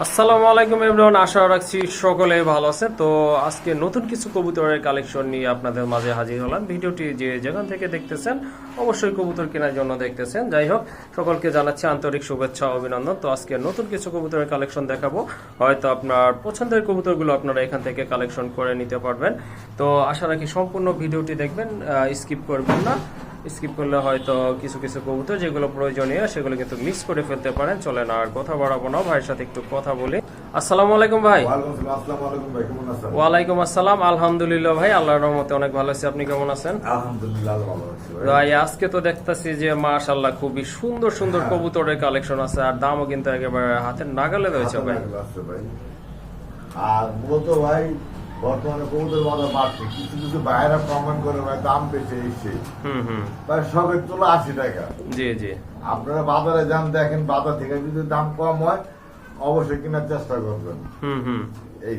আসসালামু আলাইকুম এভরিওয়ান, আশা রাখছি সকলে ভালো আছে তো আজকে নতুন কিছু কবুতরের কালেকশন নিয়ে আপনাদের মাঝে হাজির হলাম। ভিডিওটি যে যেখান থেকে দেখতেছেন, অবশ্যই কবুতর কেনার জন্য দেখতেছেন। যাই হোক, সকলকে জানাচ্ছি আন্তরিক শুভেচ্ছা অভিনন্দন। তো আজকে নতুন কিছু কবুতরের কালেকশন দেখাবো। হয়তো আপনার পছন্দের কবুতরগুলো আপনারা এখান থেকে কালেকশন করে নিতে পারবেন। তো আশা রাখি সম্পূর্ণ ভিডিওটি দেখবেন স্কিপ করবেন না। স্কিপ করলে হয়তো কিছু কিছু কবুতর যেগুলো প্রয়োজনীয় সেগুলো কিন্তু মিস করে ফেলতে পারেন। চলেন আর কথা বাড়াবো না। ভাইয়ের সাথে একটু কথা বলি। আসসালামু আলাইকুম ভাই। ওয়ালাইকুম আসসালাম, আলহামদুলিল্লাহ ভাই আল্লাহর রহমতে অনেক ভালো আছি। আপনি কেমন আছেন? ভাই। আজকে তো দেখতাছি যে মাশাল্লাহ খুবই সুন্দর সুন্দর কবুতরের কালেকশন আছে আর দামও কিন্তু একেবারে হাতের নাগালে রয়েছে ভাই। ভাই। আর মূলত ভাই বর্তমানে কবুতর বাজার বাড়ছে কিছু কিছু বাইরে কমেন্ট করে ভাই দাম বেশি এসে হুম হুম। ভাই সবের তুলো আশি টাকা। জি জি। আপনারা বাজারে যান দেখেন বাজার থেকে যদি দাম কম হয় অবশ্যই কেনার চেষ্টা করবেন। এই।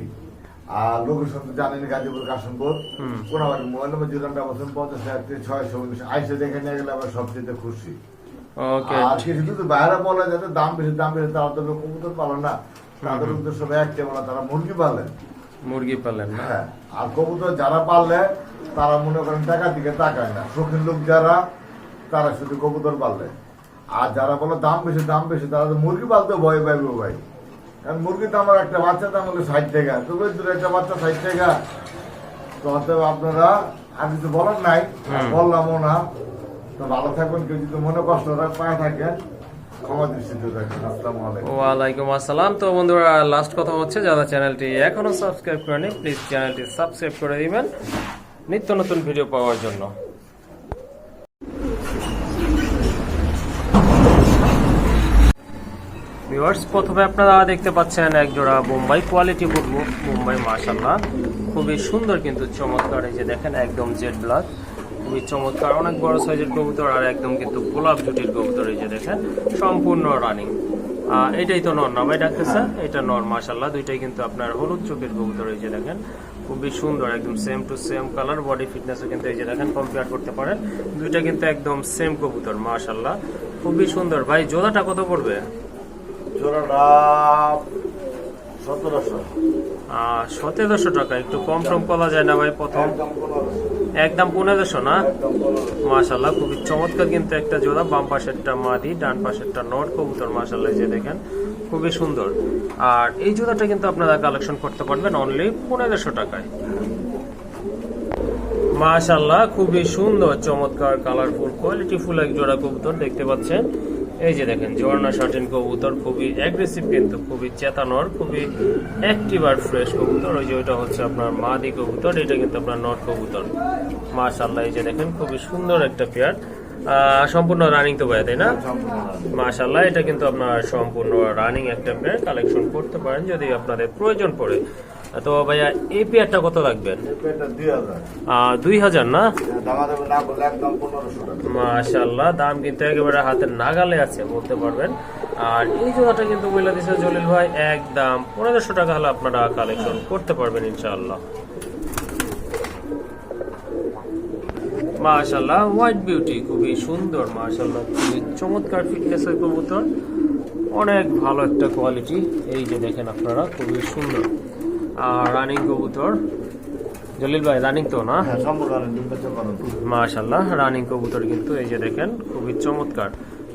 আর লোকেশন তো জানেন গাজীপুর কাশনপুর হুম। Konabari mobile number zero double পঞ্চাশ এক ছয়শো উনিশ। আইসে দেখে নিয়ে গেলে আবার সবচেয়ে খুশি। আর কিছু যদি বাইরে বলে যাতে দাম বেশি দাম বেশি তারা তো কবুতর পালন না। তাদের উদ্দেশ্য একটা বলা তারা মুরগি পালেন মুরগি পালেন না? হ্যাঁ আর কবুতর যারা পাললে তারা মনে করেন টাকার দিকে তাকায় না। শৌখিন লোক যারা তারা শুধু কবুতর পাললে। আর যারা বলে দাম বেশি দাম বেশি তারা তো মুরগি পালতে ভয় পাইবে ভাই। কারণ মুরগি তো আমার একটা বাচ্চা দাম হলো ষাট টাকা। তবে দূরে একটা বাচ্চা ষাট টাকা। তো অতএব আপনারা আর কিছু বলার নাই। বললামও না। তো ভালো থাকবেন কেউ যদি মনে কষ্ট পায় থাকেন। ওয়ালাইকুম আসসালাম। তো বন্ধুরা লাস্ট কথা হচ্ছে, যারা চ্যানেলটি এখনও সাবস্ক্রাইব করেনি প্লিজ চ্যানেলটি সাবস্ক্রাইব করে নিত্য নতুন ভিডিও পাওয়ার জন্য। প্রথমে আপনারা দেখতে পাচ্ছেন এক জোড়া বোম্বাই কোয়ালিটি বলব বোম্বাই মাশাল্লাহ খুবই সুন্দর কিন্তু চমৎকার, এই যে দেখেন, একদম জেড ব্লাক খুবই চমৎকার অনেক বড় সাইজের কবুতর আর একদম কিন্তু গোলাপ জুটির কবুতর এই যে দেখেন সম্পূর্ণ রানিং। এটাই তো নর না ভাই ডাকতেছে এটা নর মাশাল্লাহ দুইটাই কিন্তু আপনার হলুদ চোখের কবুতর এই যে দেখেন খুবই সুন্দর একদম same to same colour body ফিটনেসও কিন্তু এই যে দেখেন কম্পেয়ার করতে পারেন দুইটা কিন্তু একদম সেম কবুতর মাশাল্লাহ খুবই সুন্দর। ভাই জোড়াটা কত পড়বে? জোড়াটা সতেরোশো। সতেরোশো টাকা একটু কম টম করা যায় না ভাই প্রথম? একদম পনেরোশো না? মাশাল্লাহ খুবই চমৎকার কিন্তু একটা জোড়া। বাম পাশেরটা মাদি ডান পাশেরটা নট কবুতর মাশাল্লাহ যে দেখেন খুবই সুন্দর। আর এই জোড়াটা কিন্তু আপনারা কালেকশন করতে পারবেন অনলি পনেরোশো টাকায়। মাশাল্লাহ খুবই সুন্দর চমৎকার কালারফুল কোয়ালিটি ফুল এক জোড়া কবুতর দেখতে পাচ্ছেন। এই যে দেখেন জর্না শার্টিন কবুতর, খুবই অ্যাগ্রেসিভ কিন্তু, খুবই চেতানোর, খুবই অ্যাক্টিভ আর ফ্রেশ কবুতর। ওই যে ওইটা হচ্ছে আপনার মাদি কবুতর, এটা কিন্তু আপনার নট কবুতর। মাশাল্লাহ এই যে দেখেন, খুবই সুন্দর একটা পেয়ার সম্পূর্ণ রানিং তো ভাই তাই না? মাশাল্লাহ এটা কিন্তু আপনার সম্পূর্ণ রানিং একটা পেয়ার কালেকশন করতে পারেন, যদি আপনাদের প্রয়োজন পড়ে। তো ভাইয়া এই পেয়ারটা কত রাখবেন দুই হাজার। না? মাশাল্লাহ দাম কিন্তু একেবারে হাতের নাগালে আছে বলতে পারবেন। আর এই জোড়াটা কিন্তু বলে দিচ্ছে জলিল ভাই একদম পনেরোশো টাকা হলে আপনারা কালেকশন করতে পারবেন ইনশাআল্লাহ। মাশাল্লাহ হোয়াইট বিউটি খুবই সুন্দর মাশাল্লাহ খুবই চমৎকার ফিটনেসের কবুতর। অনেক ভালো একটা কোয়ালিটি এই যে দেখেন আপনারা খুবই সুন্দর। রানিং কবুতর। জলিল ভাই রানিং তো না? হ্যাঁ মাশাল্লাহ রানিং কবুতর কিন্তু এই যে দেখেন খুবই চমৎকার।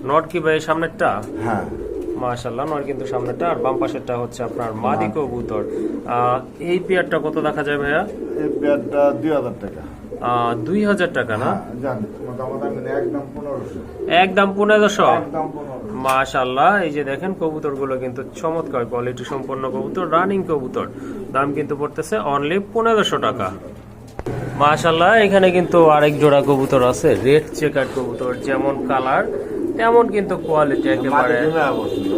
নট কি ভাই সামনেরটা? হ্যাঁ। মাশাল্লাহ নট কিন্তু সামনেরটা আর বাম পাশেরটা হচ্ছে আপনার মাদি কবুতর। আহ, এই পেয়ারটা কত দেখা যায় ভাইয়া? এই পেয়ারটা দুই হাজার টাকা। আহ, দুই হাজার টাকা না? হ্যাঁ একদম পনেরোশো? একদম পনেরোশো। মাশাল্লাহ এই যে দেখেন কবুতরগুলো কিন্তু চমৎকার কোয়ালিটি সম্পন্ন কবুতর রানিং কবুতর। দাম কিন্তু পড়তেছে অনলি পনেরোশো টাকা। মাশাল্লাহ এখানে কিন্তু আরেক জোড়া কবুতর আছে রেড চেকার কবুতর যেমন কালার তেমন কিন্তু কোয়ালিটি একেবারে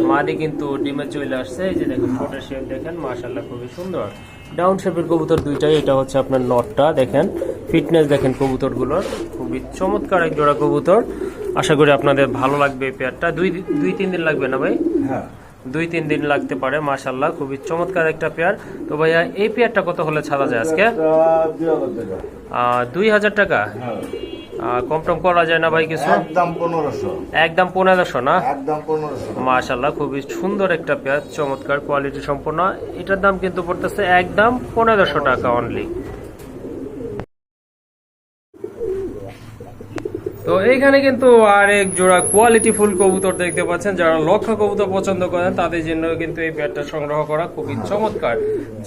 মাদি কিন্তু ডিমে চলে আসছে। এই যে দেখেন শেপ দেখেন মাশাল্লাহ খুবই সুন্দর। ডাউন শেপের কবুতর দুইটাই এটা হচ্ছে আপনার নটটা দেখেন। ফিটনেস দেখেন কবুতরগুলোর। খুবই চমৎকার এক জোড়া কবুতর। আশা করি আপনাদের ভালো লাগবে এই পেয়ারটা। দুই দুই তিন দিন লাগবে না ভাই? হ্যাঁ। দুই তিন দিন লাগতে পারে মাশাল্লাহ খুবই চমৎকার একটা পেয়ার। তো ভাইয়া এই পেয়ারটা কত হলে ছাড়া যায় আজকে? দুই হাজার টাকা। কম টম করা যায় না ভাই কিছু? একদম পনেরোশো। একদম পনেরোশো না? একদম পনেরোশো। মাশাল্লাহ খুবই সুন্দর একটা পেঁয়াজ চমৎকার কোয়ালিটি সম্পন্ন। এটার দাম কিন্তু পড়তেছে একদম পনেরোশো টাকা অনলি তো এইখানে কিন্তু আরেক জোড়া কোয়ালিটি ফুল কবুতর দেখতে পাচ্ছেন। যারা লক্ষা কবুতর পছন্দ করেন তাদের জন্য কিন্তু এই পেয়ারটা সংগ্রহ করা খুবই চমৎকার।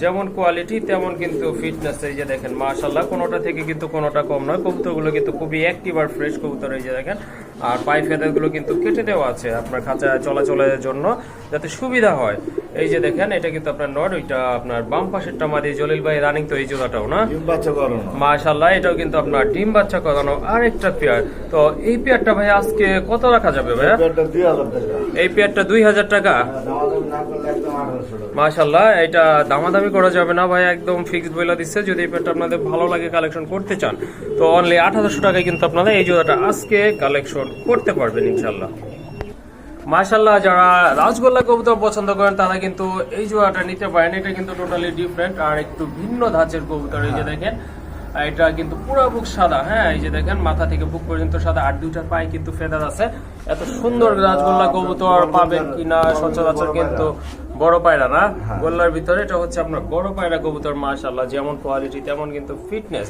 যেমন কোয়ালিটি তেমন কিন্তু ফিটনেস এই যে দেখেন মাশাল্লাহ কোনোটা থেকে কিন্তু কোনোটা কম নয়। কবুতরগুলো কিন্তু খুবই অ্যাক্টিভ আর ফ্রেশ কবুতর। এই যে দেখেন আর পাই ফেদারগুলো কিন্তু কেটে দেওয়া আছে আপনার খাঁচায় চলাচলের জন্য যাতে সুবিধা হয়। এই যে দেখেন এটা কিন্তু আপনার নট ওইটা আপনার বাম পাশেরটা মাদি জলিল ভাই রানিং তো এই জোড়াটাও না? ডিম বাচ্চা করো না মাশাল্লাহ এটাও কিন্তু আপনার ডিম বাচ্চা করানো আরেকটা পেয়ার তো এই পেয়ারটা ভাই আজকে কত রাখা যাবে ভাইয়া? এই পেয়ারটা দুই হাজার টাকা। টাকা? মাশাল্লাহ এটা দামাদামি করা যাবে না ভাই একদম ফিক্সড বইলা দিচ্ছে। যদি এই পেয়ারটা আপনাদের ভালো লাগে কালেকশন করতে চান তো অনলি আঠারোশো টাকায় কিন্তু আপনারা এই জোড়াটা আজকে কালেকশন করতে পারবেন ইনশাল্লাহ মাশাল্লাহ যারা রাজগোল্লা কবুতর পছন্দ করেন তারা কিন্তু এই জোড়াটা নিতে পারেন। এটা কিন্তু টোটালি ডিফারেন্ট আর একটু ভিন্ন ধাঁচের কবুতর এই যে দেখেন। আর এটা কিন্তু পুরো বুক সাদা হ্যাঁ? এই যে দেখেন মাথা থেকে বুক পর্যন্ত সাদা আর পায়ে কিন্তু ফেদার আছে। এত সুন্দর রাজগোল্লা কবুতর পাবেন কিনা সচরাচর কিন্তু বড় পায়রা না? গোল্লার ভিতরে এটা হচ্ছে আপনার বড় পায়রা কবুতর মাশাল্লাহ যেমন কোয়ালিটি তেমন কিন্তু ফিটনেস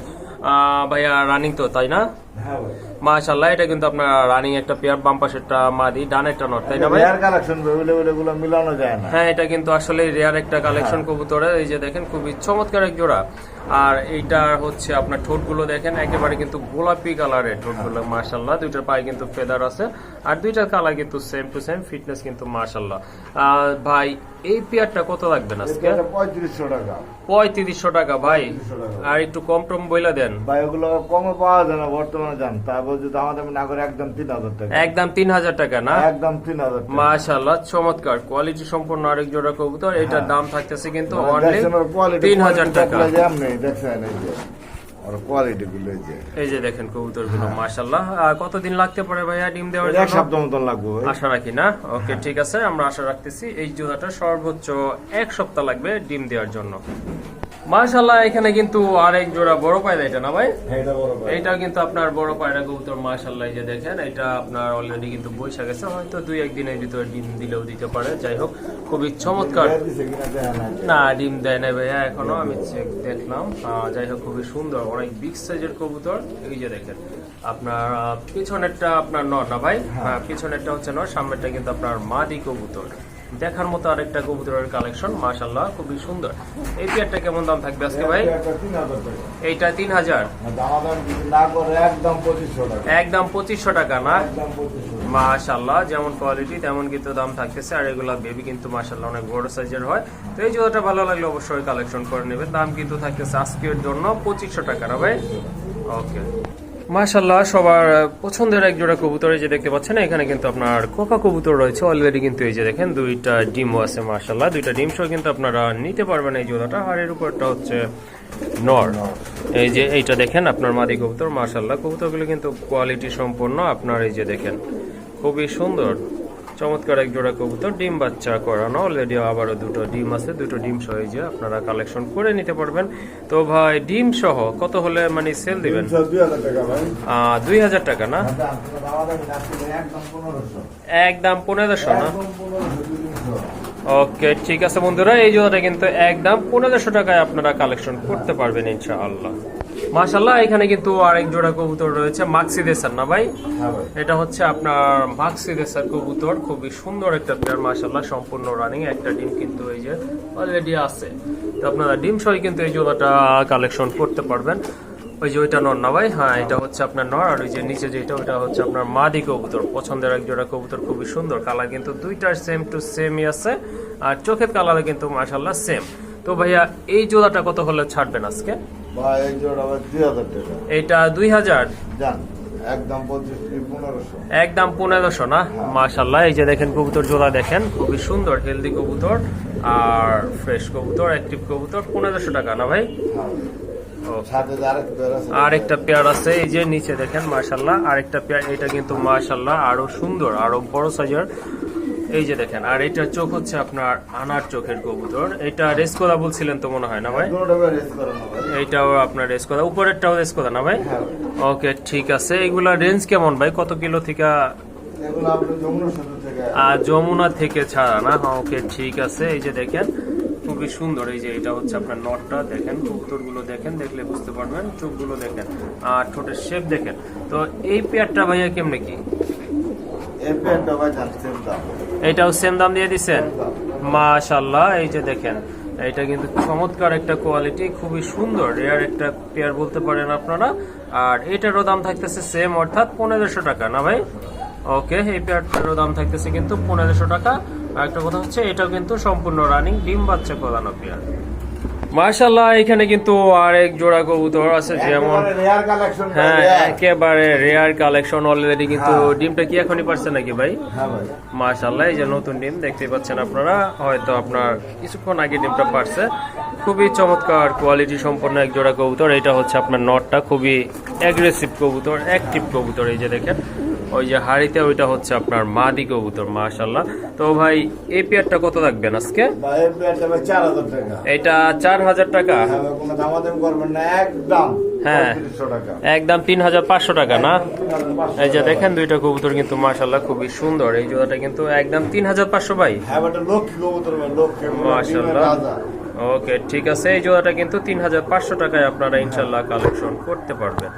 ভাইয়া রানিং তো তাই না? হ্যাঁ মাশাল্লাহ এটা কিন্তু আপনার রানিং একটা পেয়ার বাম পাশেরটা মাদি ডান একটা নট তাই না ভাই? রেয়ার কালেকশন এগুলো মিলানো যায় না। হ্যাঁ এটা কিন্তু আসলে রেয়ার একটা কালেকশন কবুতরের। এই যে দেখেন খুবই চমৎকার এক জোড়া। আর এইটার হচ্ছে আপনার ঠোঁটগুলো দেখেন একেবারে কিন্তু গোলাপি কালারের ঠোঁটগুলো মাশাল্লাহ দুইটার পায়ে কিন্তু ফেদার আছে আর দুইটার কালার কিন্তু সেম টু সেম ফিটনেস কিন্তু মাশাল্লাহ আর ভাই এই পেয়ারটা কত লাগবেন আজকে? পঁয়ত্রিশশো টাকা। পঁয়ত্রিশশো টাকা ভাই। আর একটু কম টম বইলা দেন। ভাই ওগুলো কমে পাওয়া যায় না বর্তমানে যান। তারপর যদি দামাদামি না করে একদম তিন হাজার টাকা। একদম তিন হাজার টাকা না? একদম তিন হাজার মাশাল্লাহ চমৎকার। কোয়ালিটি সম্পূর্ণ আরেক জোড়া কবুতর এটার দাম থাকতেছে কিন্তু মানে অনলি quality, তিন হাজার টাকা। দেখছেন এই যে, গুলো এই যে। এই যে দেখেন কবুতরগুলো মাশাল্লাহ আর কতদিন লাগতে পারে ভাইয়া ডিম দেওয়ার এক জন্য? সপ্তাহ মতন লাগবে আশা রাখি না? ওকে ঠিক আছে আমরা আশা রাখতেছি এই জোড়াটা সর্বোচ্চ এক সপ্তাহ লাগবে ডিম দেওয়ার জন্য। মাশাল্লাহ এখানে কিন্তু আরেক জোড়া বড় পায়রা এটা না ভাই? হ্যাঁ, এটা বড় ভাই। এইটা কিন্তু আপনার বড় পায়রা কবুতর মাশাল্লাহ যে দেখেন এটা আপনার অলরেডি কিন্তু বৈশা গেছে হয়তো দুই একদিনের ভিতরে ডিম দিলেও দিতে পারে যাই হোক খুবই চমৎকার। না ডিম দেয় না ভাইয়া এখনও আমি চেক দেখলাম। আহ, যাই হোক খুবই সুন্দর অনেক বিগ সাইজের কবুতর। এই যে দেখেন আপনার পিছনেরটা আপনার নর না ভাই? হ্যাঁ পিছনেরটা হচ্ছে নর সামনেরটা কিন্তু আপনার মাদি কবুতর। দেখার মতো আরেকটা কবুতরের কালেকশন মাশাল্লাহ খুবই সুন্দর। এই পেয়ারটা কেমন দাম থাকবে আজকে ভাই? এইটা তিন হাজার? করে একদম পঁচিশশো টাকা। না? মাশাল্লাহ যেমন কোয়ালিটি তেমন কিন্তু দাম থাকতেছে। আর এগুলা বেবি কিন্তু মাশাল্লাহ অনেক বড় সাইজের হয়। তো এই জুতোটা ভালো লাগলে অবশ্যই কালেকশন করে নেবেন। দাম কিন্তু থাকতেছে আজকের জন্য পঁচিশশো টাকা না ভাই? ওকে মাশাল্লাহ সবার পছন্দের এক জোড়া কবুতর এই যে দেখতে পাচ্ছেন, এখানে কিন্তু আপনার কোকা কবুতর রয়েছে অলরেডি কিন্তু এই যে দেখেন, দুইটা ডিমও আছে মাশাল্লাহ দুইটা ডিম সহ কিন্তু আপনারা নিতে পারবেন এই জোড়াটা। আর এর উপরটা হচ্ছে নর। এই যে এইটা দেখেন, আপনার মাদি কবুতর মাশাল্লাহ কবুতরগুলো কিন্তু কোয়ালিটি সম্পন্ন। আপনার এই যে দেখেন, খুবই সুন্দর। চমৎকার এক জোড়া কবুতর ডিম বাচ্চা করানো। অলরেডি আবারও দুটো ডিম আছে দুটো ডিম সহ যে আপনারা কালেকশন করে নিতে পারবেন। তো ভাই ডিম সহ কত হলে মানে সেল দিবেন? দুই হাজার টাকা না? করে একদম পনেরোশো। না? ওকে ঠিক আছে বন্ধুরা এই জোড়াটা কিন্তু একদম পনেরোশো টাকায় আপনারা কালেকশন করতে পারবেন ইনশাআল্লাহ। মাশাল্লাহ এখানে কিন্তু আরেক জোড়া কবুতর রয়েছে মাক্সি দেসার না ভাই? হ্যাঁ এটা হচ্ছে আপনার মাক্সি দেসার কবুতর খুবই সুন্দর একটা পেয়ার মাশাল্লাহ সম্পূর্ণ রানিং একটা ডিম কিন্তু এই যে অলরেডি আছে। তো আপনারা ডিম সহ কিন্তু এই জোড়াটা কালেকশন করতে পারবেন। ওই যে ওইটা নর না ভাই? হ্যাঁ এটা হচ্ছে আপনার নর আর ওই যে নিচে যেটা ওইটা হচ্ছে আপনার মাদি কবুতর পছন্দের এক জোড়া কবুতর খুবই সুন্দর। কালার কিন্তু দুইটার সেম টু সেমই আছে আর চোখের কালারে কিন্তু মাশাল্লাহ সেম তো ভাইয়া এই জোড়াটা কত হলে ছাড়বেন আজকে? ভাই এক জোড়া ভাই দুই হাজার টাকা। এইটা দুই হাজার? যান একদম পনেরোশো। না? মাশাল্লাহ এই যে দেখেন কবুতর জোড়া দেখেন খুবই সুন্দর হেলদি কবুতর আর ফ্রেশ কবুতর অ্যাক্টিভ কবুতর পনেরোশো টাকা না ভাই? হ্যাঁ। ও, সাথে যে আরেক পেয়ার আছে। আর একটা পেয়ার আছে এই যে নিচে দেখেন মাশাল্লাহ আরেকটা পেয়ার এটা কিন্তু মাশাল্লাহ আরও সুন্দর আরও বড় সাইজের এই যে দেখেন আর এটার চোখ হচ্ছে আপনার আনার চোখের কবুতর। এটা রেস রেসকোদা বলছিলেন তো মনে হয় না ভাই? রেস এইটাও আপনার রেসকোদা। উপরেরটাও রেসকোদা না ভাই? হ্যাঁ। ওকে ঠিক আছে। এগুলা রেঞ্জ কেমন ভাই? কত কিলো থেকে? আর যমুনা থেকে ছাড়া না? ওকে ঠিক আছে। এই যে দেখেন খুবই সুন্দর। এই যে এটা হচ্ছে আপনার নটটা দেখেন কবুতরগুলো দেখেন দেখলে বুঝতে পারবেন। চোখগুলো দেখেন আর ঠোঁটের শেপ দেখেন। তো এই পেয়ারটা ভাইয়া কেমনে কি এই প্যান্টটা ভাই যাচ্ছে দাম এটাও সেম দাম দিয়ে দিচ্ছেন মাশাল্লাহ এই যে দেখেন এটা কিন্তু চমৎকার একটা কোয়ালিটি খুবই সুন্দর রেয়ার একটা পেয়ার বলতে পারেন আপনারা। আর এটারও দাম থাকতেছে সেম অর্থাৎ পনেরোশো টাকা না ভাই? ওকে এই পেয়ারটারও দাম থাকতেছে কিন্তু পনেরোশো টাকা। আর একটা কথা হচ্ছে এটাও কিন্তু সম্পূর্ণ রানিং ডিম বাচ্চা করানো পেয়ার মাশাল্লাহ এখানে কিন্তু আরেক জোড়া কবুতর আছে যেমন হ্যাঁ একেবারে রেয়ার কালেকশন অলরেডি কিন্তু হ্যাঁ। ডিমটা কি এখনই পারছে নাকি ভাই? হ্যাঁ ভাই। এই যে নতুন ডিম দেখতে পাচ্ছেন আপনারা হয়তো আপনার কিছুক্ষণ আগে ডিমটা পারছে। খুবই চমৎকার কোয়ালিটি সম্পন্ন এক জোড়া কবুতর এটা হচ্ছে আপনার নটটা খুবই অ্যাগ্রেসিভ কবুতর অ্যাক্টিভ কবুতর এই যে দেখেন। ওই যে হাড়িতে ওইটা হচ্ছে আপনার মাদি কবুতর মাশাল্লাহ তো ভাই এই পেয়ারটা কত রাখবেন আজকে? এটা চার হাজার টাকা? হ্যাঁ একদম হ্যাঁ। একদম তিন হাজার পাঁচশো টাকা না? এই যে দেখেন দুইটা কবুতর কিন্তু মাশাল্লাহ খুবই সুন্দর। এই জোড়াটা কিন্তু একদম তিন হাজার পাঁচশো ভাই। হ্যাঁ মাশাল্লাহ ওকে ঠিক আছে। এই জোড়াটা কিন্তু তিন হাজার পাঁচশো টাকায় আপনারা ইনশাল্লাহ কালেকশন করতে পারবেন।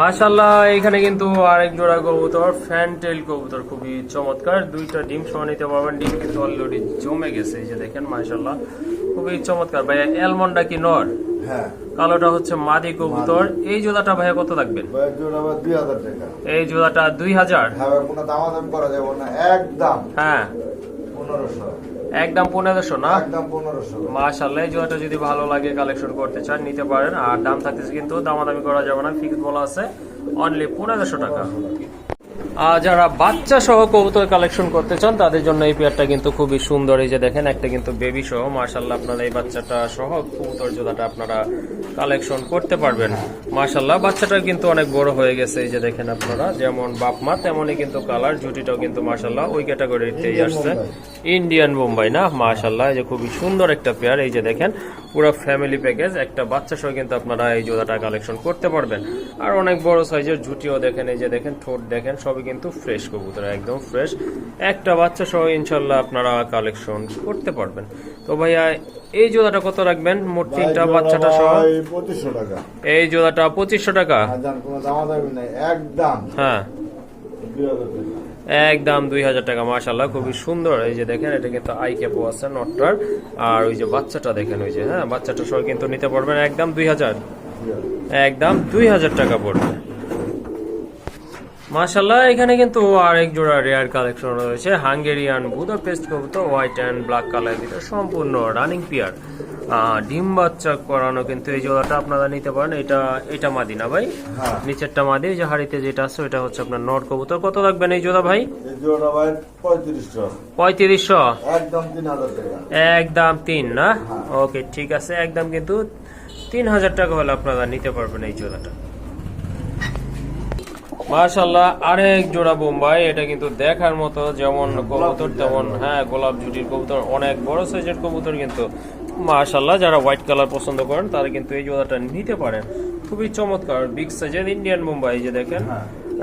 মাশাল্লাহ এখানে কিন্তু আরেক জোড়া কবুতর ফ্যানটেল কবুতর খুবই চমৎকার। দুইটা ডিম সহ নিতে পারবেন। ডিম কিন্তু অলরেডি জমে গেছে এই যে দেখেন মাশাল্লাহ খুবই চমৎকার। ভাইয়া অ্যালমন্ডা কি নর? হ্যাঁ। কালোটা হচ্ছে মাদি কবুতর। এই জোড়াটা ভাইয়া কত থাকবেন এই জোড়াটা দুই হাজার। হ্যাঁ ভাই করা যাবে না। একদম। হ্যাঁ। পনেরোশো। একদম পনেরোশো না? একদম পনেরোশো। মাশাল্লাহ এই জোড়াটা যদি ভালো লাগে কালেকশন করতে চান নিতে পারেন। আর দাম থাকতেছে কিন্তু দামাদামি করা যাবে না ফিক্স বলা আছে অনলি পনেরোশো টাকা। যারা বাচ্চা সহ কবুতর কালেকশন করতে চান তাদের জন্য এই পেয়ারটা কিন্তু খুবই সুন্দর। এই যে দেখেন একটা কিন্তু বেবি সহ। মার্শাল্লাহ আপনারা এই বাচ্চাটা সহ কবুতর জোড়াটা আপনারা কালেকশন করতে পারবেন। মার্শাল্লাহ বাচ্চাটা কিন্তু অনেক বড় হয়ে গেছে। এই যে দেখেন আপনারা যেমন বাপ মা তেমনই কিন্তু কালার জুটিটাও কিন্তু মার্শাল্লাহ ওই ক্যাটাগরিতেই আসছে। ইন্ডিয়ান বোম্বাই না? মাশাল্লাহ এই যে খুবই সুন্দর একটা পেয়ার এই যে দেখেন পুরো ফ্যামিলি প্যাকেজ একটা বাচ্চা সহ কিন্তু আপনারা এই জোড়াটা কালেকশন করতে পারবেন। আর অনেক বড় সাইজের জুটিও দেখেন এই যে দেখেন ঠোঁট দেখেন সবই কিন্তু ফ্রেশ কবুতর একদম ফ্রেশ একটা বাচ্চা সহ ইনশাল্লাহ আপনারা কালেকশন করতে পারবেন। তো ভাইয়া এই জোড়াটা কত রাখবেন? মোট তিনটা বাচ্চাটা সহ। পঁচিশশো টাকা। এই জোড়াটা পঁচিশশো টাকা? একদম। হ্যাঁ। দুই হাজার টাকা। একদম দুই হাজার টাকা মাশাল্লাহ খুবই সুন্দর। এই যে দেখেন এটা কিন্তু আই ক্যাপও আছে নটটার। আর ওই যে বাচ্চাটা দেখেন ওই যে হ্যাঁ বাচ্চাটা সহ কিন্তু নিতে পারবেন একদম দুই হাজার। একদম দুই হাজার টাকা পড়বে। মাশাল্লাহ এখানে কিন্তু আরেক জোড়া রেয়ার কালেকশন রয়েছে। হাঙ্গেরিয়ান বুদাপেস্ট কবুতর হোয়াইট অ্যান্ড ব্ল্যাক কালার ভিতরে সম্পূর্ণ রানিং পিয়ার ডিম বাচ্চা করানো কিন্তু এই জোড়াটা আপনারা নিতে পারেন। এটা এটা মাদি না ভাই। হ্যাঁ। নিচেরটা মাদি যে হাড়িতে যেটা আছে ওটা হচ্ছে আপনার নর কবুতর। কত রাখবেন এই জোড়া ভাই? পঁয়ত্রিশশো। তিন একদম তিন না? হ্যাঁ। ওকে ঠিক আছে। একদম কিন্তু তিন হাজার টাকা হলে আপনারা নিতে পারবেন এই জোড়াটা। মাশাল্লাহ আরেক জোড়া বোম্বাই, এটা কিন্তু দেখার মতো যেমন কবুতর তেমন হ্যাঁ গোলাপ জুটির কবুতর, অনেক বড় সাইজের কবুতর কিন্তু। মাশাল্লাহ যারা হোয়াইট কালার পছন্দ করেন, তারা কিন্তু এই জোড়াটা নিতে পারেন। খুবই চমৎকার, বিগ সাইজের ইন্ডিয়ান মুম্বাই এই যে দেখেন।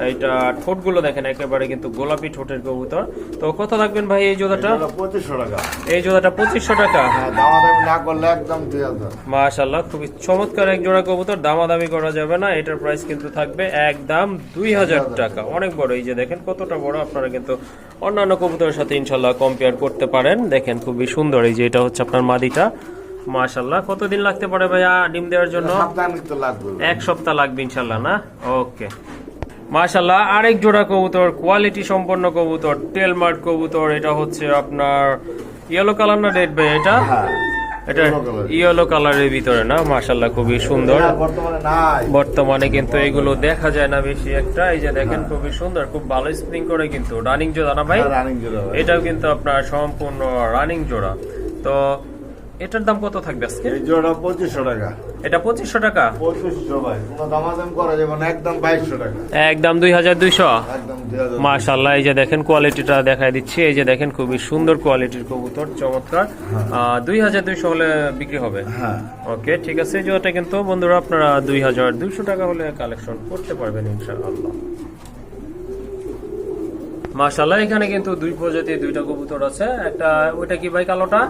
এইটা ঠোঁটগুলো দেখেন একেবারে কিন্তু গোলাপি ঠোঁটের কবুতর। তো কত থাকবেন ভাই এই জোড়াটা? পঁচিশশো টাকা। এই জোড়াটা পঁচিশশো টাকা? হ্যাঁ মাশাল্লাহ খুবই চমৎকার এক জোড়া কবুতর দামাদামি করা যাবে না এটার প্রাইস কিন্তু থাকবে একদম দুই হাজার টাকা। অনেক বড় এই যে দেখেন কতটা বড় আপনারা কিন্তু অন্যান্য কবুতরের সাথে ইনশাল্লাহ কম্পেয়ার করতে পারেন। দেখেন খুবই সুন্দর এই যে এটা হচ্ছে আপনার মাদিটা। মাশাল্লাহ কতদিন লাগতে পারে ভাইয়া ডিম দেওয়ার জন্য? এক সপ্তাহ লাগবে ইনশাল্লাহ না? ওকে মাশাল্লাহ আরেক জোড়া কবুতর কোয়ালিটি সম্পন্ন কবুতর টেলমার্ট কবুতর এটা হচ্ছে আপনার ইয়েলো কালার না রেড ভাই এটা? হ্যাঁ এটা ইয়েলো কালারের ভিতরে না? মাশাল্লাহ খুবই সুন্দর। বর্তমানে কিন্তু এগুলো দেখা যায় না বেশি একটা। এই যে দেখেন খুবই সুন্দর খুব ভালো স্প্রিং করে কিন্তু। রানিং জোড়া না ভাই? রানিং জোড়া ভাই। এটাও কিন্তু আপনার সম্পূর্ণ রানিং জোড়া। তো এটার দাম কত থাকবে আজকে? এই জোড়া পঁচিশশো টাকা। এটা পঁচিশশো টাকা? পঁচিশশো ভাই কোনো দামাদাম করা যাবে না একদম বাইশশো টাকা। একদম দুই হাজার দুইশো? একদম দুই হাজার মাশাল্লাহ এই যে দেখেন কোয়ালিটিটা দেখাই দিচ্ছি। এই যে দেখেন খুবই সুন্দর কোয়ালিটির কবুতর চমৎকার। দুই হাজার দুইশো হলে বিক্রি হবে? হ্যাঁ। ওকে ঠিক আছে। এই জোড়াটা কিন্তু বন্ধুরা আপনারা দুই হাজার দুইশো টাকা হলে কালেকশন করতে পারবেন ইনশাআল্লাহ। মাশাল্লাহ এখানে কিন্তু দুই প্রজাতির দুইটা কবুতর আছে। একটা ওইটা কি ভাই কালোটা?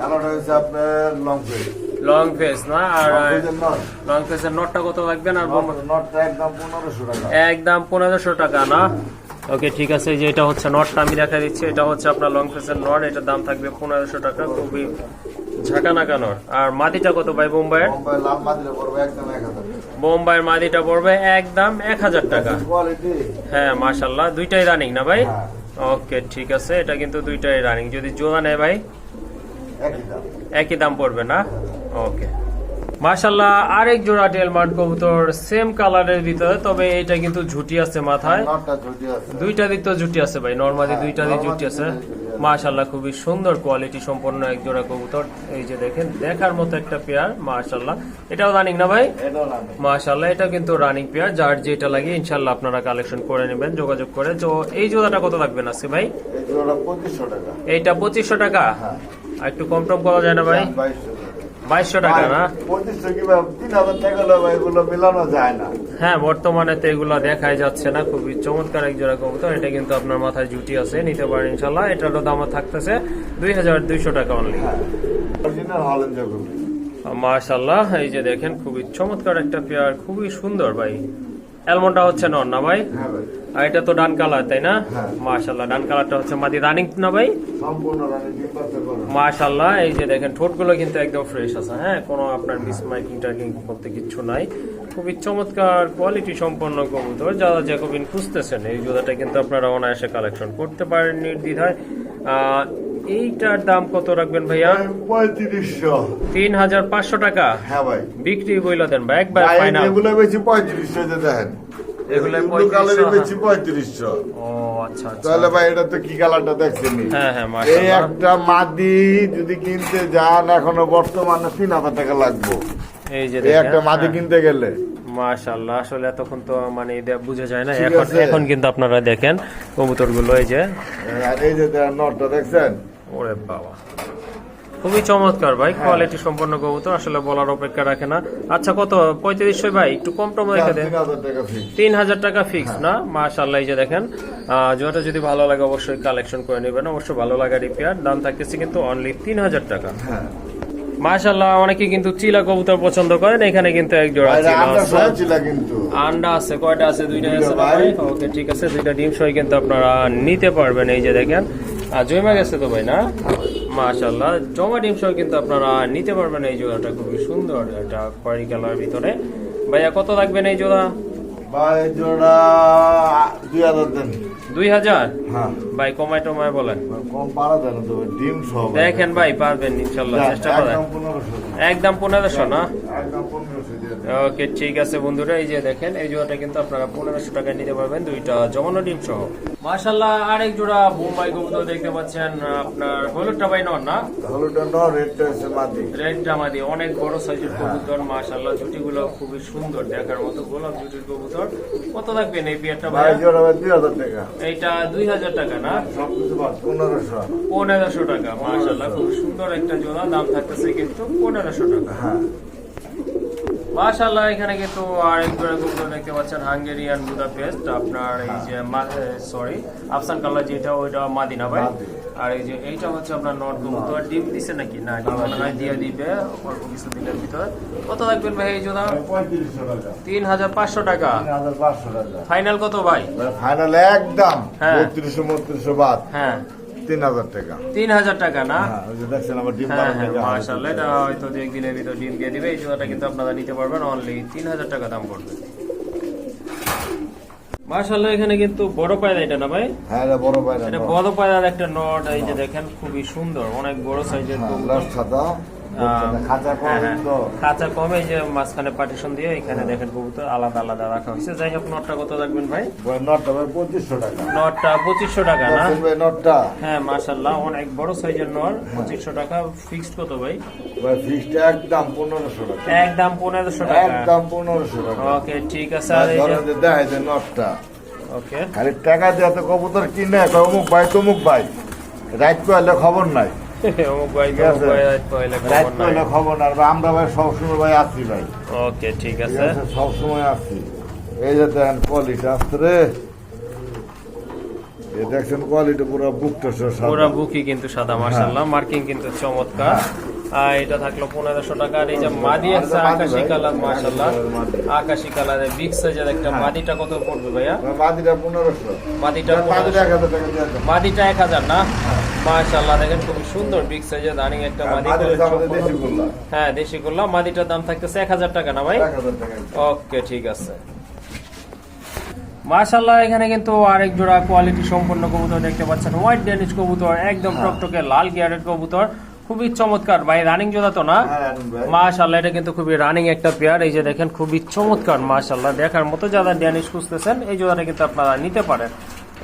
কালোটা হচ্ছে আপনার লং ফেস লং ফেস না? আর লং ফেসের নটটা কত লাগবে না? নটটা একদম পনেরোশো টাকা। একদম পনেরোশো টাকা না? ওকে ঠিক আছে যে এটা হচ্ছে নটটা আমি দেখা দিচ্ছি। এটা হচ্ছে আপনার লং ফেসের নট এটার দাম থাকবে পনেরোশো টাকা খুবই ঝাঁকানাকা নট আর মাটিটা কত ভাই বোম্বাইয়ের? বোম্বাইয়ের মাটিটা পড়বে একদম এক হাজার টাকা। হ্যাঁ মাশাল্লাহ দুইটাই রানিং না ভাই? হ্যাঁ। ওকে ঠিক আছে এটা কিন্তু দুইটাই রানিং যদি জোড়া নেয় ভাই? একই দাম। পড়বে না? ওকে মাশাল্লাহ আরেক জোড়া টেলমার্ট কবুতর সেম কালারের ভিতরে তবে এটা কিন্তু ঝুটি আছে মাথায়। ঝুটি দুইটা দিক তো জুটি আছে ভাই নর্মালি হ্যাঁ, দুইটা দিক normally আছে। মাশাল্লাহ খুবই সুন্দর কোয়ালিটি সম্পন্ন এক জোড়া কবুতর। এই যে দেখেন দেখার মতো একটা পেয়ার মাশাল্লাহ এটাও রানিং না ভাই? মাশাল্লাহ এটা কিন্তু রানিং পেয়ার যার যেটা লাগে ইনশাল্লাহ আপনারা কালেকশন করে নেবেন যোগাযোগ করে। তো এই জোড়াটা কত লাগবে না ভাই? এইটা পঁচিশশো টাকা? হ্যাঁ। আর একটু কম টম করা যায় না ভাই? বাইশশো টাকা না? পঁচিশশো কি ভাই তিন হাজার টাকা ভাই এগুলো মেলানো যায় না। হ্যাঁ বর্তমানে তো এগুলো দেখাই যাচ্ছে না খুবই চমৎকার এক জোড়া কবুতর। এটা কিন্তু আপনার মাথায় জুটি আছে নিতে পারেন ইনশাল্লাহ এটারও দাম থাকতেছে দুই হাজার দুইশো টাকা অনলি হ্যাঁ মাশাল্লাহ এই যে দেখেন খুবই চমৎকার একটা পেয়ার খুবই সুন্দর ভাই। অ্যালমন্ডটা হচ্ছে নন না হ্যাঁ ভাই। আর এটা তো ডান কালার তাই না? হ্যাঁ। মাশাল্লাহ ডান কালারটা হচ্ছে মাদি রানিং না ভাই? সম্পূর্ণ রানী মাশাল্লাহ এই যে দেখেন ঠোঁটগুলো কিন্তু একদম ফ্রেশ আছে হ্যাঁ? কোনো আপনার মিস মাইকিং টাইকিং করতে কিচ্ছু নাই। খুবই চমৎকার কোয়ালিটি সম্পন্ন কবুতর। যারা জ্যাকোবিন খুঁজতেছেন এই জোড়াটা কিন্তু আপনারা অনায়াসে কালেকশন করতে পারেন নির্দ্বিধায় আহ, এইটার দাম কত রাখবেন ভাইয়া? পঁয়ত্রিশশো। তিন হাজার পাঁচশো টাকা। হ্যাঁ ভাই। বিক্রি বইলা দেন ভাই একবার ফাইনাল এগুলো বেশি পঁয়ত্রিশশো দেখেন। এগুলো এগুলো কালারে 3500, বেশি পঁয়ত্রিশশো। ও আচ্ছা আচ্ছা। তাহলে ভাই এটা তো কি কালারটা দেখছেন? হ্যাঁ হ্যাঁ এই একটা মাদি যদি কিনতে যান এখনও বর্তমানে তিন হাজার টাকা লাগবে। এই যে একটা মাদি হ্যাঁ। কিনতে গেলে। মাশাল্লাহ আসলে এতক্ষণ তো মানে দে- বোঝা যায় না। এখন এখন কিন্তু আপনারা দেখেন কবুতরগুলো এই যে। আর এই যে নটটা দেখছেন? ওরে বাবা। খুবই চমৎকার ভাই কোয়ালিটি সম্পন্ন কবুতর আসলে বলার অপেক্ষা রাখে না। আচ্ছা কত? পঁয়ত্রিশশো ভাই একটু কম টম রেখে দেন। তিন হাজার টাকা ফিক্স না? মাশাল্লাহ যে দেখেন। আহ, যেটা যদি ভালো লাগে অবশ্যই কালেকশন করে নেবেন। অবশ্যই ভালো লাগা রিপেয়ার দাম থাকতেছে কিন্তু অনলি তিন হাজার টাকা। হ্যাঁ। মাশাল্লাহ অনেকে কিন্তু চিলা কবুতর পছন্দ করেন এখানে কিন্তু এক জোড়া চিলা কিন্তু। আন্ডা আছে কয়টা আছে? দুইটা আছে ওকে ঠিক আছে দুইটা ডিম সহ কিন্তু আপনারা নিতে পারবেন এই যে দেখেন। আর জমা গেছে তো ভাই না? মাশাল্লাহ জমা ডিম সহ কিন্তু আপনারা নিতে পারবেন এই জোড়াটা খুবই সুন্দর এটা খয়েরি কালার ভিতরে। ভাইয়া কত লাগবেন এই জোড়া? ভাই জোড়া দুই হাজার দেন। দুই হাজার? হ্যাঁ। ভাই কমায় টমায় বলেন। কম পারা যায় না ডিম সহ দেখেন ভাই পারবেন ইনশাল্লাহ চেষ্টা করেন। একদম পনেরোশো না? একদম পনেরোশো। ওকে ঠিক আছে বন্ধুরা এই যে দেখেন এই জোড়াটা কিন্তু আপনারা পনেরোশো টাকায় নিতে পারবেন দুইটা জমানো ডিম সহ। মাশাল্লাহ আরেক জোড়া বোম্বাই কবুতর দেখতে পাচ্ছেন আপনার হলুদটা ভাই নন না? হলুদটা ন রেডটা হচ্ছে মাটি রেড অনেক বড় সাইজের কবুতর মাশাল্লাহ জুটিগুলো খুবই সুন্দর দেখার মতো গোলাপ জুটির কবুতর। কত এই পেয়ারটা ভাই ভাই জোড়া ভাই দুই হাজার টাকা। এইটা দুই হাজার টাকা না? সব কিছু বাদ পনেরোশো। পনেরোশো টাকা মাশাল্লাহ খুব সুন্দর একটা জোড়া দাম থাকতেছে কিন্তু পনেরোশো টাকা। হ্যাঁ। মাশাল্লাহ এখানে কিন্তু জোড়া কবুতর দেখতে পাচ্ছেন হাঙ্গেরিয়ান বুদাপেস্ট। আপনার এই যে সরি আফসান কালার যেটা ওইটা মাদিনা ভাই। আর এই যে এইটা হচ্ছে আপনার নর্থ কবুতর ডিম দিছে নাকি? না ডিম মনে হয় দিয়ে দিবে অল্প কিছু দিনের ভিতর। কত লাগবেন ভাই এই জোড়া? তিন হাজার পাঁচশো টাকা। তিন হাজার পাঁচশো টাকা। ফাইনাল কত ভাই? ফাইনাল একদম। হ্যাঁ। বত্রিশশো বত্রিশশো বাদ। হ্যাঁ। তিন হাজার টাকা। তিন হাজার টাকা না? হ্যাঁ দেখছেন আমার ডিম হ্যাঁ হ্যাঁ জাহাজ। মাশাল্লাহ এটা হয়তো দু একদিনের ভিতর ডিম দিয়ে দিবে এই জোড়াটা কিন্তু আপনারা নিতে পারবেন অনলি তিন হাজার টাকা দাম পড়বে। মাশাল্লাহ এখানে কিন্তু বড় পায়রা এটা না ভাই? হ্যাঁ এটা বড় পায়রা এটা বড় পায়রার একটা নট এই যে দেখেন খুবই সুন্দর অনেক বড় সাইজের লাস্ট সাদা খাঁচা কম হ্যাঁ, হ্যাঁ। তো। খাঁচা কম এই যে মাঝখানে পার্টিশন দিয়ে এখানে দেখেন কবুতর আলাদা আলাদা রাখা হয়েছে। যাই হোক নটটা কত রাখবেন ভাই? নটটা ভাই পঁচিশশো টাকা। নটটা পঁচিশশো টাকা না? নটটা। হ্যাঁ মাশাল্লাহ অনেক বড় সাইজের নর পঁচিশশো টাকা। ফিক্সড কত ভাই? ভাই একদম পনেরোশো টাকা। একদম পনেরোশো টাকা। একদম পনেরোশো টাকা। ওকে ঠিক আছে আর এই যে দেখাই যে নটটা। ওকে। খালি টাকা দিয়ে তো কবুতর কিনে অমুক ভাই তমুক ভাই। রাইট পাইলে খবর নাই। অমুক ভাই ঠিক আছে। তমুক ভাই রাত পাইলে রাইট খবর নাই। পাইলে খবর নাই। আর আমরা ভাই সবসময় ভাই আছি ভাই। ওকে ঠিক ঠিক আছে। আছে সবসময় আছি। এই যে দেখেন কোয়ালিটি আসছে রে। দেখছেন কোয়ালিটি পুরো বুকটা পুরো বুকি কিন্তু সাদা মাশাল্লাহ মার্কিং কিন্তু চমৎকার। আর এটা থাকল পনেরোশো টাকা। আর এই যে মাদি আছে মাদি আকাশি কালার মাশাল্লাহ মাদি। আকাশি কালারের বিগ সাইজের একটা মাদিটা কত পড়বে ভাইয়া? মাদিটা পনেরোশো। মাদিটা। মাদিটা এক হাজার না? মাশাল্লাহ দেখেন খুবই সুন্দর বিগ সাইজের একটা মাদি হ্যাঁ দেশি গোল্লা মাদিটার দাম থাকতেছে এক হাজার টাকা না ভাই? টাকা। ওকে ঠিক আছে। মাশাল্লাহ এখানে কিন্তু আরেক জোড়া কোয়ালিটি সম্পন্ন কবুতর দেখতে পাচ্ছেন। হোয়াইট কবুতর একদম হ্যাঁ। টকটকে লাল গিয়ারের কবুতর। খুবই চমৎকার। ভাই রানিং জোড়া তো না? হ্যাঁ, মাশাল্লাহ এটা কিন্তু খুবই রানিং একটা পেয়ার এই যে দেখেন খুবই চমৎকার মাশাল্লাহ দেখার মতো যারা ড্যানিশ খুঁজতেছেন এই জোড়াটা কিন্তু আপনারা নিতে পারেন।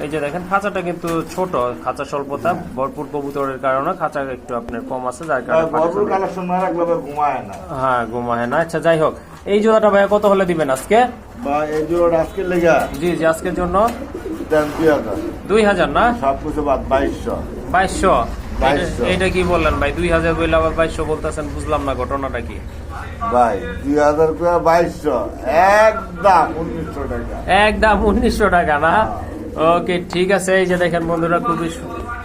এই যে দেখেন খাঁচাটা কিন্তু ছোট খাঁচা স্বল্পতা ভরপুর কবুতরের কারণে খাঁচা একটু আপনার কম আছে যার কারণে ভরপুর কালেকশন না রাখলে ভাই ঘুমায় না। হ্যাঁ ঘুমায় না। আচ্ছা যাই হোক এই জোড়াটা ভাইয়া কত হলে দিবেন আজকে? বা এই জোড়া আজকে লেগা? জি জি আজকের জন্য? দুই হাজার। না? সব কিছু বাদ বাইশশো। বাইশশো। এইটা কি বললেন ভাই? দুই হাজার বললে আবার বাইশশো বলতেছেন বুঝলাম না ঘটনাটা কি। ভাই দুই হাজার বাইশশো। একদম উনিশশো টাকা। একদম উনিশশো টাকা না? ওকে ঠিক আছে এই যে দেখেন বন্ধুরা খুবই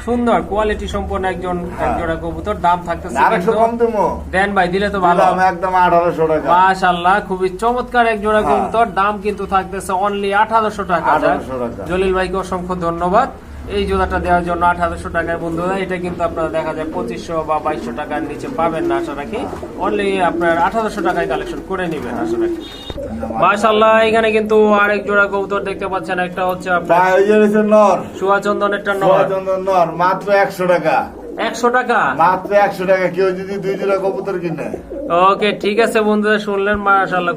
সুন্দর কোয়ালিটি সম্পন্ন একজন একজোড়া কবুতর দাম থাকতেছে কিন্তু- কম দেবো। দেন ভাই দিলে তো ভালো। একদম আঠারোশো টাকা। মাশাল্লাহ খুবই চমৎকার এক জোড়া হ্যাঁ। কবুতর দাম কিন্তু থাকতেছে অনলি আঠারোশো 1800 টাকা। জলিল ভাইকে অসংখ্য ধন্যবাদ। এই জোড়াটা দেওয়ার জন্য আঠারোশো টাকায় বন্ধুরা এটা কিন্তু আপনারা দেখা যায় পঁচিশশো বা বাইশশো টাকার নিচে পাবেন না আশা রাখি। অনলি আপনার আঠারোশো টাকায় কালেকশন করে নেবেন আশা রাখি। মাশাল্লাহ এখানে কিন্তু আরেক জোড়া কবুতর দেখতে পাচ্ছেন একটা হচ্ছে আপনার সুয়াচন্দনেরটা নর মাত্র একশো টাকা। একশো টাকা? মাত্র একশো টাকা কেউ যদি দুই জোড়া কবুতর কিনে। ওকে ঠিক আছে বন্ধুরা শুনলেন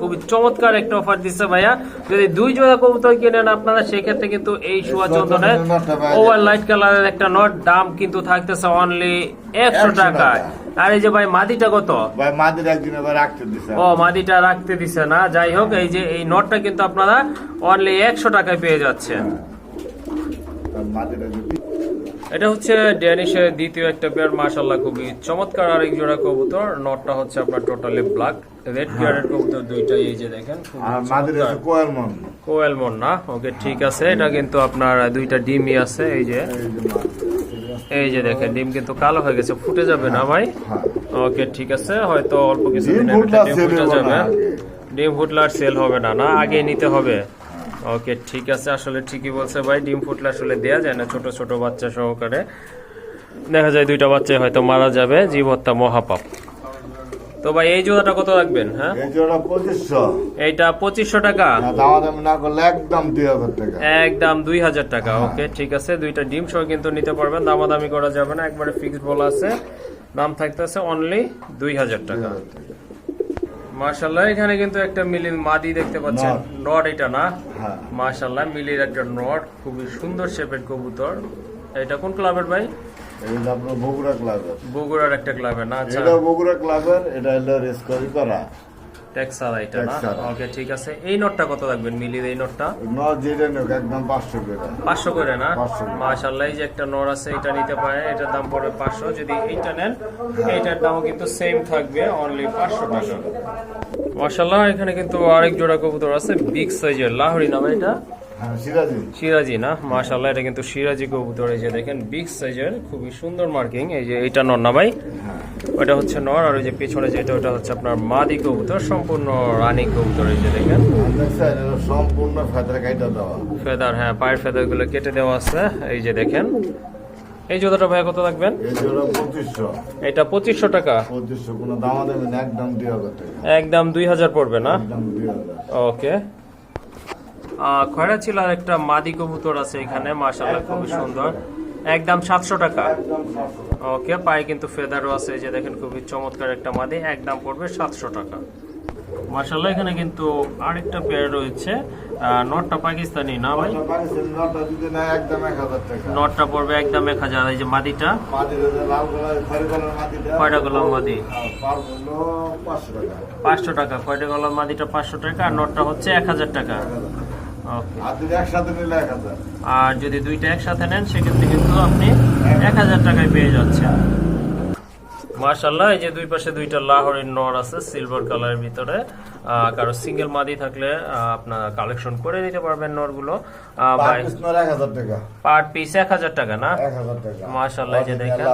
খুবই চমৎকার একটা অফার দিচ্ছে ভাইয়া। যদি দুই জোড়া কবুতর কিনেন আপনারা সেক্ষেত্রে কিন্তু এই চন্দনের ওভার লাইট কালারের একটা নট দাম কিন্তু থাকতেছে অনলি একশো 100 টাকা টাকা। আর এই যে ভাই মাদিটা কত? ভাই একদিন রাখতে দিছে। ও মাদিটা রাখতে দিছে না? যাই হোক এই যে এই নটটা কিন্তু আপনারা অনলি একশো টাকায় পেয়ে যাচ্ছেন। মাদের এটা হচ্ছে ড্যানিশের দ্বিতীয় একটা পেয়ার মাশাল্লাহ খুবই চমৎকার আরেক জোড়া কবুতর। নটটা হচ্ছে আপনার টোটালি ব্ল্যাক রেড পেয়ারের কবুতর দুইটাই এই যে দেখেন কোয়েল মন কোয়েলমন। না? ওকে ঠিক আছে। এটা কিন্তু আপনার দুইটা ডিমই আছে এই যে। এই যে দেখেন। ডিম কিন্তু কালো হয়ে গেছে। ফুটে যাবে না ভাই? হ্যাঁ। ওকে ঠিক আছে। হয়তো অল্প কিছু ফুটে যাবে। ডিম ফুটলে আর সেল হবে না না? আগে নিতে হবে। ওকে ঠিক আছে আসলে ঠিকই বলছে ভাই। ডিম ফুটলে আসলে দেয়া যায় না ছোট ছোট বাচ্চা সহকারে। দেখা যায় দুইটা বাচ্চা হয়তো মারা যাবে জীব হত্যা মহাপাপ। তো ভাই এই জোড়াটা কত রাখবেন হ্যাঁ? এই জোড়া পঁচিশশো। এইটা পঁচিশশো টাকা? দামাদামি না করলে একদম দুই হাজার টাকা। একদম দুই হাজার টাকা ওকে ঠিক আছে। দুইটা ডিম সহ কিন্তু নিতে পারবেন দামাদামি করা যাবে না একবারে ফিক্সড বলা আছে। দাম থাকতেছে অনলি দুই হাজার টাকা। মার্শাল্লাহ এখানে কিন্তু একটা মিলির মাদি দেখতে পাচ্ছেন। নট। এটা না? হ্যাঁ। মিলির একটা নট খুবই সুন্দর শেপের কবুতর। এটা কোন ক্লাবের ভাই? আপনার বগুড়া ক্লাবের। বগুড়ার একটা ক্লাবের না? আচ্ছা। এটা বগুড়া ক্লাবের এটা হলো রেসকরি করা টেক্সালা এটা না? ওকে ঠিক আছে। এই নটটা কত রাখবেন মিলির এই নটটা? নর যেটা নোক একদম পাঁচশো করে। না? 500 করে। এই যে একটা নোট আছে এটা নিতে পারে। এটার দাম পড়বে যদি এইটা নেন এইটার দামও কিন্তু সেম থাকবে অনলি টাকা। এখানে কিন্তু আরেক জোড়া কবুতর আছে বিগ সাইজের লাহরি নামে এটা। হ্যাঁ সিরাজি। সিরাজি না? মাশাল্লাহ এটা কিন্তু সিরাজি কবুতর। এই যে দেখেন বিগ সাইজের খুবই সুন্দর মার্কিং এই যে এইটা নর না ভাই? ওটা হচ্ছে নর আর ওই যে পেছনে যেটা ওটা হচ্ছে আপনার মাদি কবুতর সম্পূর্ণ রানী কবুতর। এই যে দেখেন। সম্পূর্ণ ফেদার কাইটা দেওয়া। ফেদার হ্যাঁ পায়ের ফেদারগুলো কেটে দেওয়া আছে। এই যে দেখেন। এই জুতাটা ভাই কত রাখবেন এটা পঁচিশশো টাকা। একদম দুই হাজার পড়বে না? ওকে। খয়রা ছিল আর একটা মাদি কবুতর আছে এখানে মাশাল্লাহ খুবই সুন্দর। একদম সাতশো টাকা। ওকে পায়ে কিন্তু ফেদারও আছে যে দেখেন খুবই চমৎকার একটা মাদি একদম পড়বে সাতশো টাকা। মার্শাল্লাহ এখানে কিন্তু আরেকটা পেয়ার রয়েছে নটটা পাকিস্তানি না ভাই? নটটা পড়বে একদম এক হাজার এই যে মাদিটা। কয়টা গোলাম মাদি। পাঁচশো টাকা। কয়টা গোলাম মাদিটা পাঁচশো টাকা আর নটটা হচ্ছে এক হাজার টাকা। আর যদি একসাথে নিলে এক হাজার। আর যদি দুইটা একসাথে নেন সেক্ষেত্রে কিন্তু আপনি এক হাজার টাকায় পেয়ে যাচ্ছেন। মার্শাল্লাহ এই যে দুই পাশে দুইটা লাহোরের নর আছে সিলভার কালারের ভিতরে। কারও সিঙ্গেল মাদি থাকলে আপনারা কালেকশন করে নিতে পারবেন নরগুলো পার পিস এক হাজার টাকা। পার পিস এক হাজার টাকা না? এই যে দেখেন।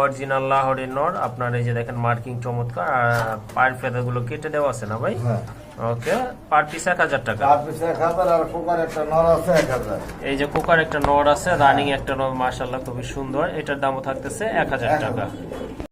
অরিজিনাল লাহোরের নর আপনার এই যে দেখেন মার্কিং চমৎকার। আর পায়ের ফেদারগুলো কেটে দেওয়া আছে না ভাই? হ্যাঁ। ওকে পার পিস এক হাজার টাকা। পার পিস এক হাজার আর কোকার একটা নর আছে এক হাজার। এই যে কোকার একটা নর আছে রানিং একটা নর মার্শাল্লাহ খুবই সুন্দর। এটার দামও থাকতেছে এক হাজার। টাকা।